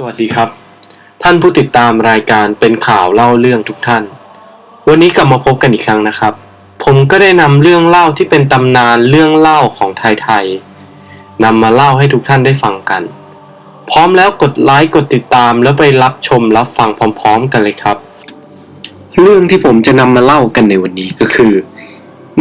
สวัสดีครับ ท่านผู้ติดตามรายการเป็นข่าวเล่าเรื่องทุกท่าน วันนี้กลับมาพบกันอีกครั้งนะครับ ผมก็ได้นำเรื่องเล่าที่เป็นตำนานเรื่องเล่าของไทยๆนำมาเล่าให้ทุกท่านได้ฟังกัน พร้อมแล้วกดไลค์กดติดตามแล้วไปรับชมรับฟังพร้อม ๆ กันเลยครับ เรื่องที่ผมจะนำมาเล่ากันในวันนี้ก็คือ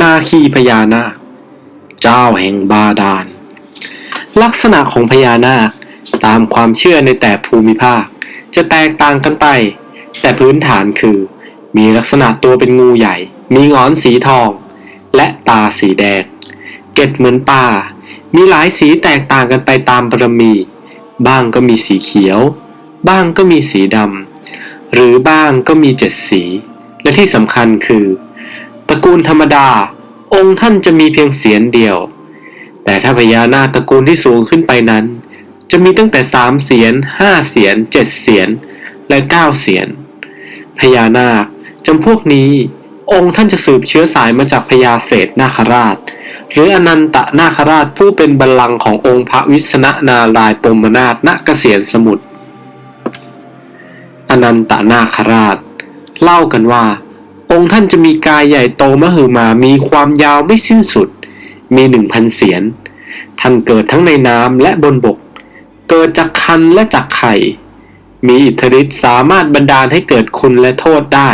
นาคีพญานาคเจ้าแห่งบาดาลลักษณะของพญานาค ตามความเชื่อในแต่ภูมิภาค จะแตกต่างกันไป แต่พื้นฐานคือ มีลักษณะตัวเป็นงูใหญ่ มีงอนสีทอง และตาสีแดง เก็ดเหมือนปลา มีหลายสีแตกต่างกันไปตามบารมี บ้างก็มีสีเขียว บ้างก็มีสีดำ หรือบ้างก็มีเจ็ดสี และที่สำคัญคือ ตระกูลธรรมดา องค์ท่านจะมีเพียงเสียนเดียว แต่ถ้าพญานาคตระกูลที่สูงขึ้นไปนั้น จะมีตั้งแต่สามเสียนห้าเสียนเจ็ดเสียนและเก้าเสียน พญานาคจำพวกนี้ องค์ท่านจะสืบเชื้อสายมาจากพญาเศรษนาคราช หรืออนันตนาคราชผู้เป็นบัลลังก์ขององค์พระวิษณนารายปมนาถณเกษียณสมุทรอนันตนาคราช เล่ากันว่า องค์ท่านจะมีกายใหญ่โตมหึมามีความยาวไม่สิ้นสุด มีหนึ่งพันเสียนท่านเกิดทั้งในน้ำและบนบก เกิดจากคันและจากไข่ มีอิทธิฤทธิ์สามารถบันดาลให้เกิดคุณและโทษได้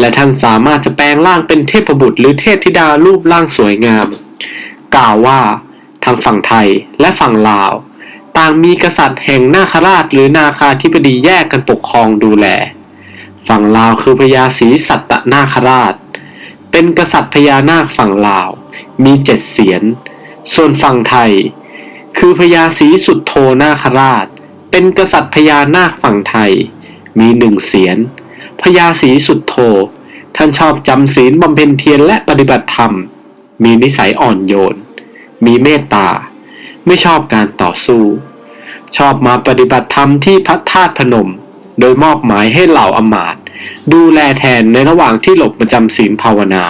และท่านสามารถจะแปลงร่างเป็นเทพบุตรหรือเทพธิดารูปร่างสวยงาม กล่าวว่าทางฝั่งไทยและฝั่งลาว ต่างมีกษัตริย์แห่งนาคราชหรือนาคาธิบดีแยกกันปกครองดูแล ฝั่งลาวคือพญาศรีสัตตนาคราช เป็นกษัตริย์พญานาคฝั่งลาว มีเจ็ดเสียน ส่วนฝั่งไทย คือพญาศรีสุดโทนาคราช เป็นกษัตริย์พญานาคฝั่งไทย มีหนึ่งเสียนพญาศรีสุดโท ท่านชอบจำศีลบำเพ็ญเพียรและปฏิบัติธรรม มีนิสัยอ่อนโยน มีเมตตา ไม่ชอบการต่อสู้ ชอบมาปฏิบัติธรรมที่พระธาตุพนม โดยมอบหมายให้เหล่าอมาตย์ดูแลแทนในระหว่างที่หลบประจำศีลภาวนา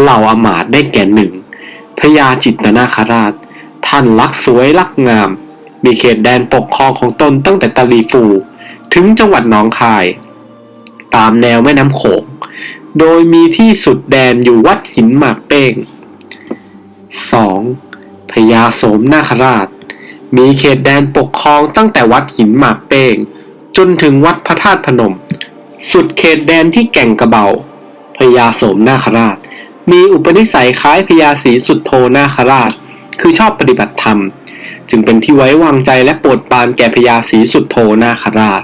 เหล่าอมาตย์ได้แก่หนึ่งพญาจิตตนาคราช ท่านรักสวยรักงาม มีเขตแดนปกครองของตนตั้งแต่ตะลีฟู ถึงจังหวัดหนองคาย ตามแนวแม่น้ำโขง โดยมีที่สุดแดนอยู่วัดหินหมากเป้ง 2. พญาโสมนาคราช มีเขตแดนปกครองตั้งแต่วัดหินหมากเป้ง จนถึงวัดพระธาตุพนม สุดเขตแดนที่แก่งกระเบาพญาโสมนาคราช มีอุปนิสัยคล้ายพญาศรีสุดโทนาคราช คือชอบปฏิบัติธรรม จึงเป็นที่ไว้วางใจและโปรดปรานแก่พญาศรีสุดโทนาคราช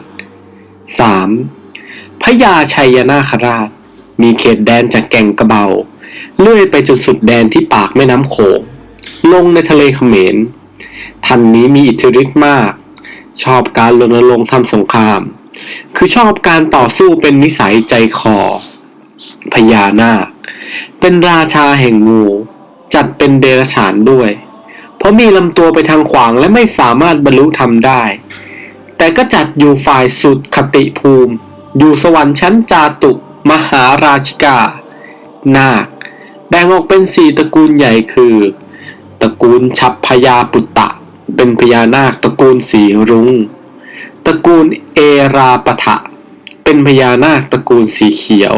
3. พญาชัยนาคราช มีเขตแดนจากแก่งกระเบา เลื่อยไปจนสุดแดนที่ปากแม่น้ำโขงลงในทะเลเขมร ท่านนี้มีอิทธิฤทธิ์มาก ชอบการรณรงค์ทำสงคราม คือชอบการต่อสู้เป็นนิสัยใจคอ พญานาค เป็นราชาแห่งงู จัดเป็นเดรัจฉานด้วย ราะมีลำตัวไปทางขวางและไม่สามารถบรรลุธรรมได้ แต่ก็จัดอยู่ฝ่ายสุดคติภูมิ อยู่สวรรค์ชั้นจาตุมหาราชิกา นาค แบ่งออกเป็นสี่ตระกูลใหญ่คือ ตระกูลฉับพยาปุตตะ เป็นพญานาคตระกูลสีรุง้ง ตระกูลเอราปะทะ เป็นพญานาคตระกูลสีเขียว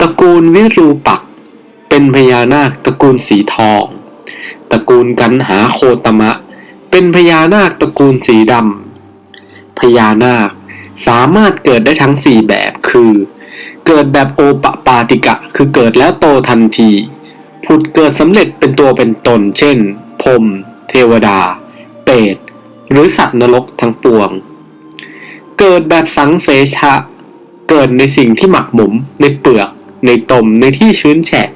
ตระกูลวิรูปัก เป็นพญานาคตระกูลสีทอง ตระกูลกันหาโคตมะ เป็นพญานาคตระกูลสีดำพญานาคสามารถเกิดได้ทั้งสี่แบบคือ เกิดแบบโอปปาติกะ คือเกิดแล้วโตทันที ผุดเกิดสำเร็จเป็นตัวเป็นตน เช่นพรมเทวดา เปรตหรือสัตว์นรกทั้งปวง เกิดแบบสังเสชะ เกิดในสิ่งที่หมักหมม ในเปลือก ในตมในที่ชื้นแฉะ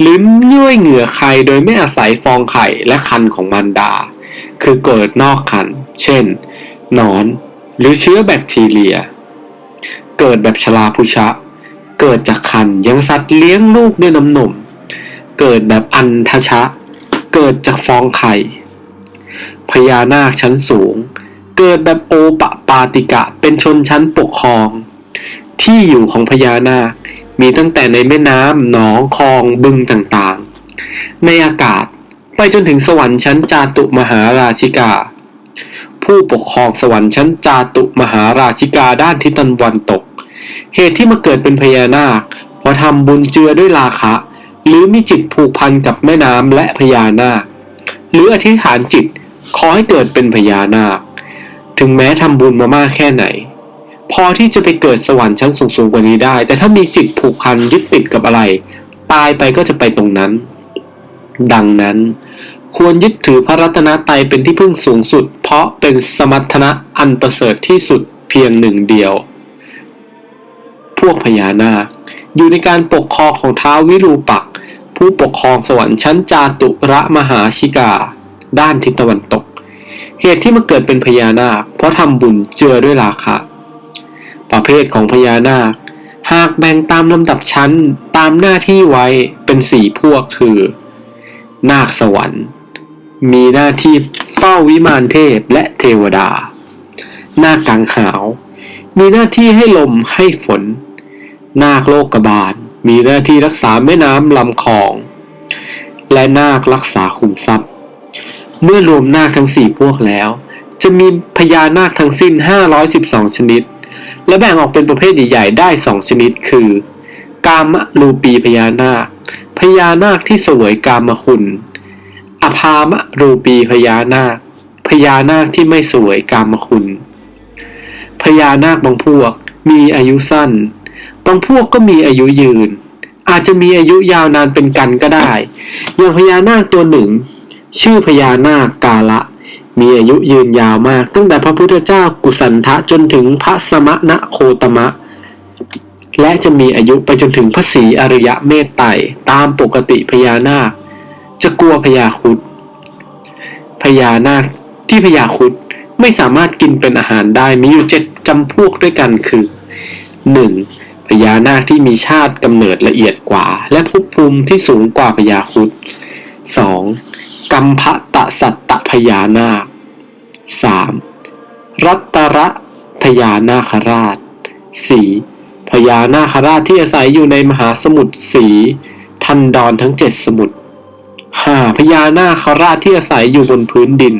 หรือย่อยเหงื่อใครโดยไม่อาศัยฟองไข่และคันของมารดา คือเกิดนอกคัน เช่น หนอน หรือเชื้อแบคทีเรีย เกิดแบบชลาพุชะ เกิดจากคันยังสัตว์เลี้ยงลูกด้วยน้ำนม เกิดแบบอันทชะ เกิดจากฟองไข่ พญานาคชั้นสูง เกิดแบบโอปปาติกะเป็นชนชั้นปกครอง ที่อยู่ของพญานาค มีตั้งแต่ในแม่น้ำหนองคลองบึงต่างๆ ในอากาศไปจนถึงสวรรค์ชั้นจาตุมหาราชิกา ผู้ปกครองสวรรค์ชั้นจาตุมหาราชิกาด้านทิศตะวันตก เหตุที่มาเกิดเป็นพญานาคเพราะทำบุญเจือด้วยราคะ หรือมีจิตผูกพันกับแม่น้ำและพญานาค หรืออธิษฐานจิตขอให้เกิดเป็นพญานาค ถึงแม้ทำบุญมามากแค่ไหน พอที่จะไปเกิดสวรรค์ชั้นสูงๆกว่านี้ได้ แต่ถ้ามีจิตผูกพันยึดติดกับอะไร ตายไปก็จะไปตรงนั้น ดังนั้น ควรยึดถือพระรัตนตรัยเป็นที่พึ่งสูงสุด เพราะเป็นสมรรถนะอันประเสริฐที่สุดเพียงหนึ่งเดียว พวกพญานาคอยู่ในการปกครองของท้าววิรูปักษ์ผู้ปกครองสวรรค์ชั้นจาตุระมหาชิกา ด้านทิศตะวันตก เหตุที่มาเกิดเป็นพญานาคเพราะทำบุญเจือด้วยราคะ ประเภทของพญานาค หากแบ่งตามลำดับชั้นตามหน้าที่ไว้เป็นสี่พวกคือ นาคสวรรค์ มีหน้าที่เฝ้าวิมานเทพและเทวดา นาคกังหาว มีหน้าที่ให้ลมให้ฝน นาคโลกบาล มีหน้าที่รักษาแม่น้ำลำคลอง และนาครักษาขุมทรัพย์ เมื่อรวมนาคทั้งสี่พวกแล้วจะมีพญานาคทั้งสิ้น 512 ชนิด และแบ่งออกเป็นประเภทใหญ่ๆ ได้ 2 ชนิดคือ กามรูปีพญานาค พญานาคที่เสวยกามคุณ อภามรูปีพญานาค พญานาคที่ไม่เสวยกามคุณ พญานาคบางพวกมีอายุสั้น บางพวกก็มีอายุยืน อาจจะมีอายุยาวนานเป็นกันก็ได้ อย่างพญานาคตัวหนึ่ง ชื่อพญานาคกาละ มีอายุยืนยาวมาก ตั้งแต่พระพุทธเจ้ากุสันทะจนถึงพระสมณะโคตมะ และจะมีอายุไปจนถึงพระศรีอริยะเมตไตรตามปกติพญานาค จะกลัวพญาคุดพญานาคที่พญาคุดไม่สามารถกินเป็นอาหารได้มีอยู่เจ็ดจำพวกด้วยกันคือ 1. พญานาคที่มีชาติกำเนิดละเอียดกว่า และภพภูมิที่สูงกว่าพญาคุด 2. กัมพะตะสัตตพญานาค 3. รัตตระพญานาคราช 4. พญานาคราชที่อาศัยอยู่ในมหาสมุทรสีทันดอนทั้งเจ็ดสมุทร 5. พญานาคราชที่อาศัยอยู่บนพื้นดิน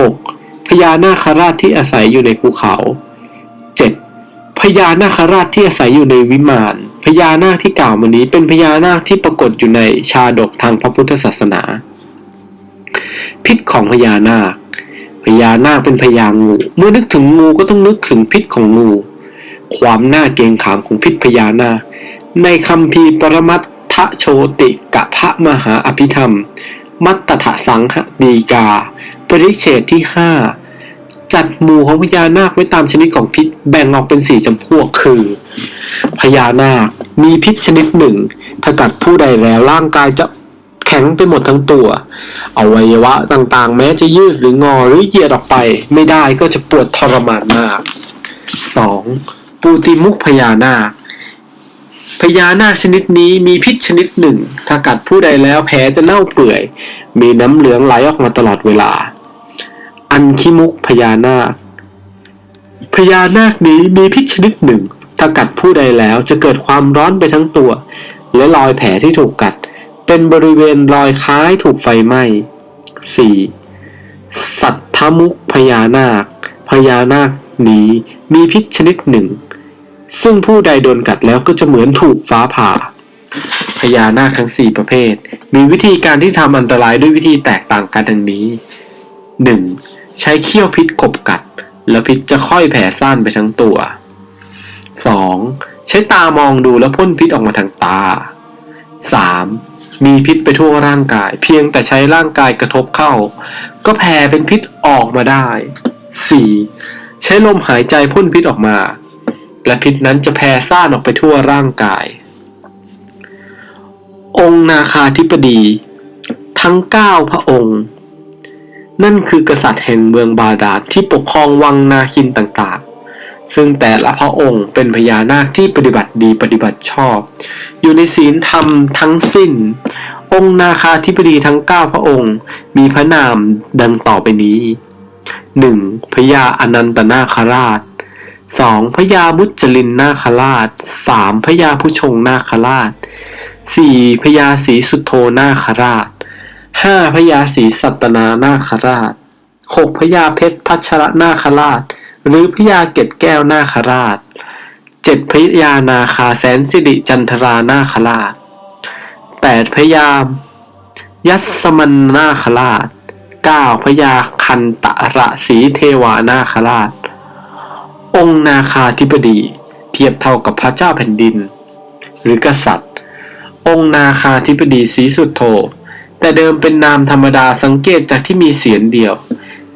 6. พญานาคราชที่อาศัยอยู่ในภูเขา 7. พญานาคราชที่อาศัยอยู่ในวิมานพญานาคที่กล่าวมานี้เป็นพญานาคที่ปรากฏอยู่ในชาดกทางพระพุทธศาสนา พิษของพญานาค พญานาคเป็นพญางู เมื่อนึกถึงงูก็ต้องนึกถึงพิษของงู ความน่าเกรงขามของพิษพญานาค ในคำพีปรมัตถโชติกะพระมหาอภิธรรม มัตตถสังหดีกา ปริเฉดที่ห้าจัดหมู่ของพญานาคไว้ตามชนิดของพิษแบ่งออกเป็นสี่จำพวกคือ พญานาคมีพิษชนิดหนึ่ง ถ้ากัดผู้ใดแล้วร่างกายจะแข็งไปหมดทั้งตัว อวัยวะต่างๆ แม้จะยืดหรืองอหรือเหยียดออกไป ไม่ได้ก็จะปวดทรมานมาก 2. ปูติมุขพญานาคพญานาคชนิดนี้มีพิษชนิดหนึ่ง ถ้ากัดผู้ใดแล้วแผลจะเน่าเปื่อย มีน้ำเหลืองไหลออกมาตลอดเวลา อันคิมุกพญานาค พญานาคนี้มีพิษชนิดหนึ่ง ถ้ากัดผู้ใดแล้วจะเกิดความร้อนไปทั้งตัว และรอยแผลที่ถูกกัด เป็นบริเวณรอยคล้ายถูกไฟไหม้ 4. สัตทมุกพญานาค พญานาคนี้มีพิษชนิดหนึ่ง ซึ่งผู้ใดโดนกัดแล้วก็จะเหมือนถูกฟ้าผ่า พญานาคทั้งสี่ประเภท มีวิธีการที่ทำอันตรายด้วยวิธีแตกต่างกันดังนี้ 1. ใช้เขี้ยวพิษกบกัด แล้วพิษจะค่อยแผ่ซ่านไปทั้งตัว 2. ใช้ตามองดูแล้วพ่นพิษออกมาทางตา 3. มีพิษไปทั่วร่างกาย เพียงแต่ใช้ร่างกายกระทบเข้า ก็แผ่เป็นพิษออกมาได้ 4. ใช้ลมหายใจพ่นพิษออกมา และพิษนั้นจะแผ่ซ่านออกไปทั่วร่างกาย องค์นาคาธิปดี ทั้ง 9 พระองค์ นั่นคือกษัตริย์แห่งเมืองบาดาลที่ปกครองวังนาคินต่าง ซึ่งแต่ละพระองค์เป็นพญานาคที่ปฏิบัติดีปฏิบัติชอบ อยู่ในศีลธรรมทั้งสิ้น องค์นาคาธิปดีทั้ง 9 พระองค์ มีพระนามดังต่อไปนี้ 1. พญาอนันตนาคราช 2. พญามุจลินนาคราช 3. พญาผู้ชงนาคราช 4. พญาศรีสุโธนาคราช 5. พญาศรีสัตนานาคราชหกพญาเพชรพัชรนาคราช หรือพญาเกตแก้วนาคราชเจ็ดพญานาคาแสนสิริจันทรานาคราชแปดพญายัสมันนาคราชเก้าพญาคันตะระสีเทวานาคราช องค์นาคาธิบดี เทียบเท่ากับพระเจ้าแผ่นดิน หรือกษัตริย์ องค์นาคาธิบดีศรีสุดโธแต่เดิมเป็นนามธรรมดาสังเกตจากที่มีเสียงเดียว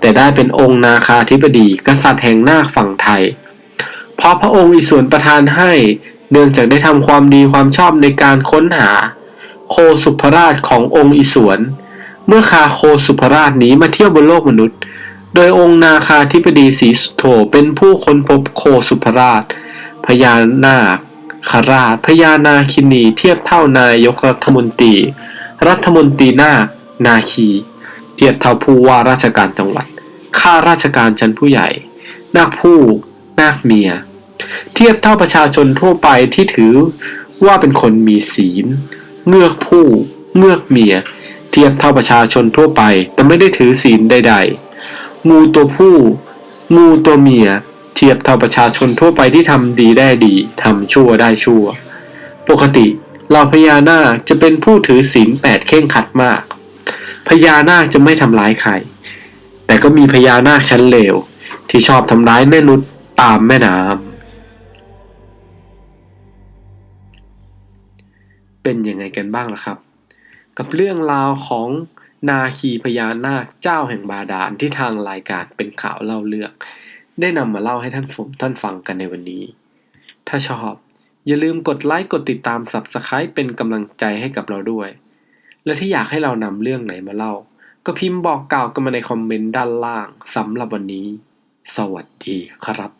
แต่ได้เป็นองค์นาคาธิบดีกษัตริย์แห่งนาคฝั่งไทย เพราะพระองค์อิสวนประทานให้เนื่องจากได้ทำความดีความชอบในการค้นหา โคสุภราชขององค์อิสวน เมื่อคาโคสุภราชหนีมาเที่ยวบนโลกมนุษย์ โดยองค์นาคาธิบดีศรีสุโธเป็นผู้ค้นพบโคสุภราช พญานาคคราชพญานาคินีเทียบเท่านายกรัฐมนตรี รัฐมนตรีนาคนาคี เทียบเท่าผู้ว่าราชการจังหวัด ข้าราชการชั้นผู้ใหญ่ นาคผู้ นาคเมีย เทียบเท่าประชาชนทั่วไปที่ถือว่าเป็นคนมีศีล เงือกผู้ เงือกเมีย เทียบเท่าประชาชนทั่วไป แต่ไม่ได้ถือศีลใด ๆ งูตัวผู้ งูตัวเมีย เทียบเท่าประชาชนทั่วไปที่ทำดีได้ดีทำชั่วได้ชั่ว ปกติเหล่าพญานาคจะเป็นผู้ถือศีลแปดเข่งขัดมาก พญานาคจะไม่ทำร้ายใคร ก็มีพญานาคชั้นเลว ที่ชอบทำร้ายแม่นุษย์ตามแม่น้ำเป็นยังไงกันบ้างล่ะครับ กับเรื่องราวของนาคีพญานาคเจ้าแห่งบาดาลที่ทางรายการเป็นข่าวเล่าเรื่อง ได้นำมาเล่าให้ท่านฝมท่านฟังกันในวันนี้ ถ้าชอบ อย่าลืมกดไลค์กดติดตาม Subscribe เป็นกำลังใจให้กับเราด้วย และที่อยากให้เรานำเรื่องไหนมาเล่า ก็พิมพ์บอกกล่าวกันมาในคอมเมนต์ด้านล่างสำหรับวันนี้ สวัสดีครับ